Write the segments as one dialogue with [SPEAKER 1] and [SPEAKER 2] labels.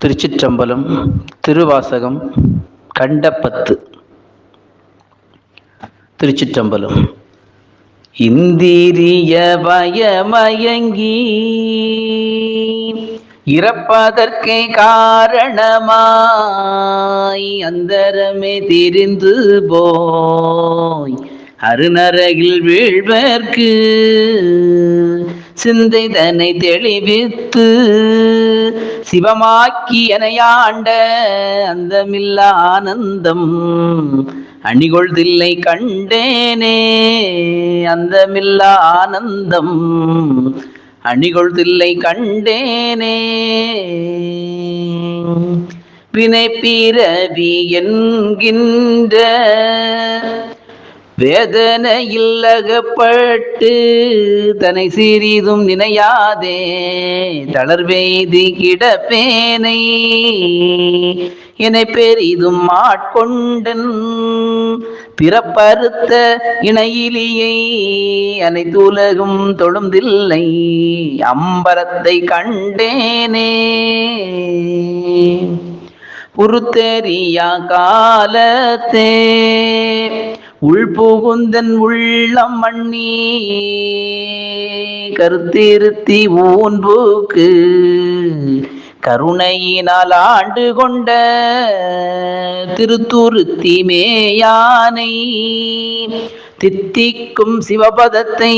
[SPEAKER 1] திருச்சிற்றம்பலம் திருவாசகம் கண்டப்பத்து. திருச்சிற்றம்பலம். இந்திரிய பயமயங்கி இறப்பதற்கே காரணமாய் அந்தரமே தெரிந்து போய் அருநரகில் வீழ்வர்க்கு சிந்தை தன்னை தெளிவித்து சிவமாக்கி எனையாண்ட அந்தமில்ல ஆனந்தம் அணிகொள்தில்லை கண்டேனே அந்தமில்ல ஆனந்தம் அணிகொள்தில்லை கண்டேனே. வினை பிறவி என்கின்ற வேதனையில் அகப்பட்டு தனை சிறிதும் நினையாதே தளர்வெய்தி கிடப்பேனை என்னை பெரிதும் மாட்கொண்டன் பிறப்பறுத்த இணையிலியை அனைத்துலகும் தொழுந்தில்லை அம்பரத்தை கண்டேனே. உருத்தெரியா காலத்தே உள்புகுந்தன் உள்ளம் மண்ணி கருத்திருத்தி ஊன்புக்கு கருணையினால் ஆண்டு கொண்ட திருத்துருத்தி மேயானை. தித்திக்கும் சிவபதத்தை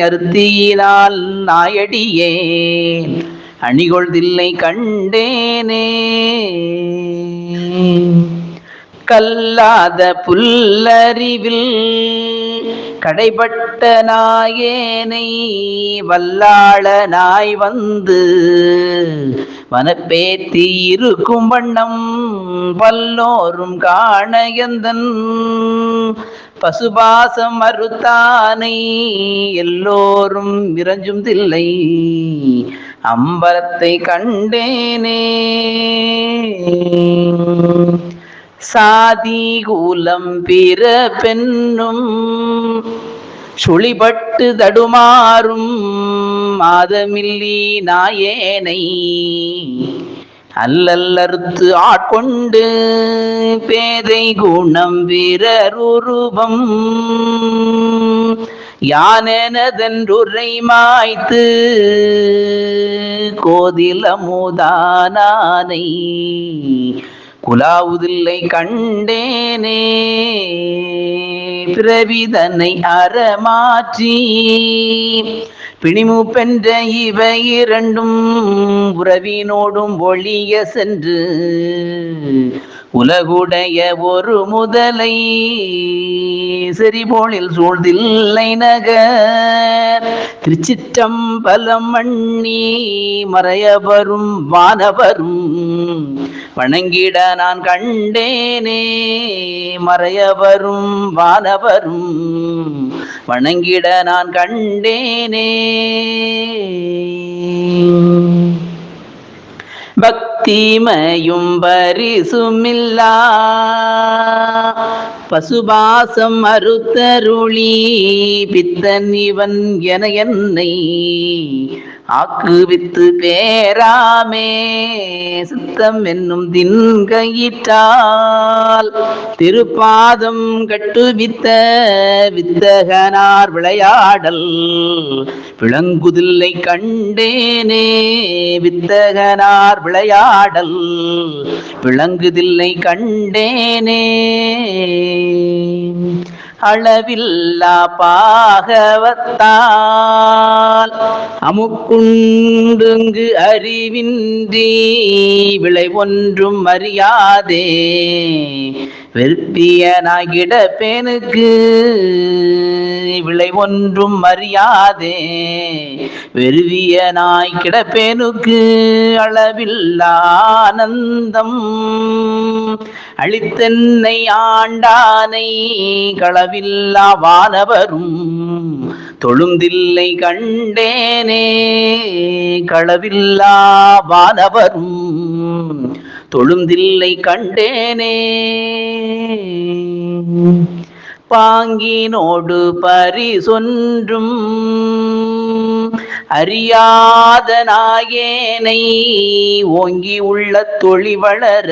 [SPEAKER 1] அருத்தியினால் நாயடியே. அணிகொள்தில்லை கண்டேனே. கல்லாத புல்லறிவில் கடைபட்ட நாயேனை வல்லாள நாய் வந்து மனப்பேத்தி இருக்கும் வண்ணம் பல்லோரும் காண எந்தன் பசுபாசம் மறுத்தானை எல்லோரும் மிரஞ்சும் தில்லை அம்பலத்தை கண்டேனே. சாதி கூலம் பிற பெண்ணும் சுழிபட்டு தடுமாறும் மாதமில்லி நாயேனை அல்லல்லறுத்து ஆட்கொண்டு பேதை குணம் வீரருருபம் யானெனதென்றுரை மாய்த்து கோதில மூதானானை குலாவுதில்லை கண்டேனே. பிரவிதனை அறமாற்றி. பிணிமூப்பென்ற இவை இரண்டும் உறவினோடும் ஒழிய சென்று. உலகுடைய ஒரு முதலை செறிபோலில் சூழ்தில்லை நகர். திருச்சிற்றம்பலம் மண்ணி மறையவரும் வானவரும் வணங்கிட நான் கண்டேனே மறையவரும் வானவரும் வணங்கிட நான் கண்டேனே. தீமையும் பரிசுமில்லா. பசுபாசம் அறுத்தருளி பித்தன் இவன் என என்னை ஆக்குவித்து பேராமே. சித்தம் என்னும் தின்கையிட்டால் திருப்பாதம் கட்டுவித்த வித்தகனார் விளையாடல் விளங்குதில்லை கண்டேனே. வித்தகனார் விளையாடல் பாடல் விளங்குதில்லை கண்டேனே. அளவில்லா பாகவத்தால் அமுக்குண்டுங்கு அறிவின்றி விளை ஒன்றும் அறியாதே. வெறுப்பியனாகிட பேனுக்கு விளை ஒன்றும் அறியாதே. வெறுவியனாய் கிடப்பேனுக்கு அளவில்லா ஆனந்தம். அழித்தென்னை ஆண்டானை களவில்லா வானவரும். தொழுந்தில்லை கண்டேனே களவில்லா வானவரும். தொழுந்தில்லை கண்டேனே. பாங்கினோடு பரிசொன்றும் அறியாத நாயேனை ஓங்கி உள்ள தொழி வளர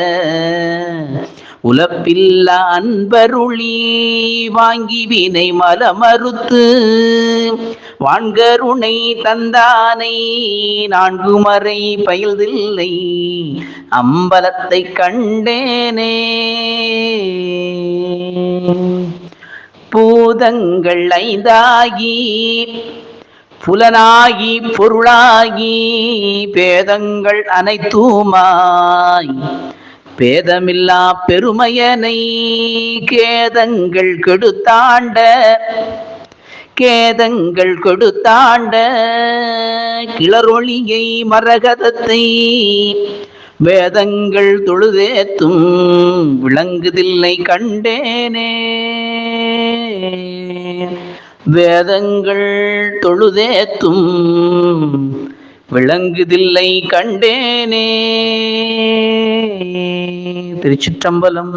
[SPEAKER 1] உலப்பில்ல அன்பருளி வாங்கி வினை மலமறுத்து வான்கருணை தந்தானை நான்கு மறை பயில்தில்லை அம்பலத்தை கண்டேனே. பூதங்கள் ஐந்தாகி புலனாகி பொருளாகி பேதங்கள் அனைத்துமாய் பேதமில்லா பெருமையனை கேதங்கள் கெடுத்தாண்ட கேதங்கள் கொடுத்தாண்ட கிளரொளியை மரகதத்தை வேதங்கள் தொழுதேத்தும் விளங்குதில்லை கண்டேனே. வேதங்கள் தொழுதேத்தும் விளங்குதில்லை கண்டேனே. திருச்சிற்றம்பலம்.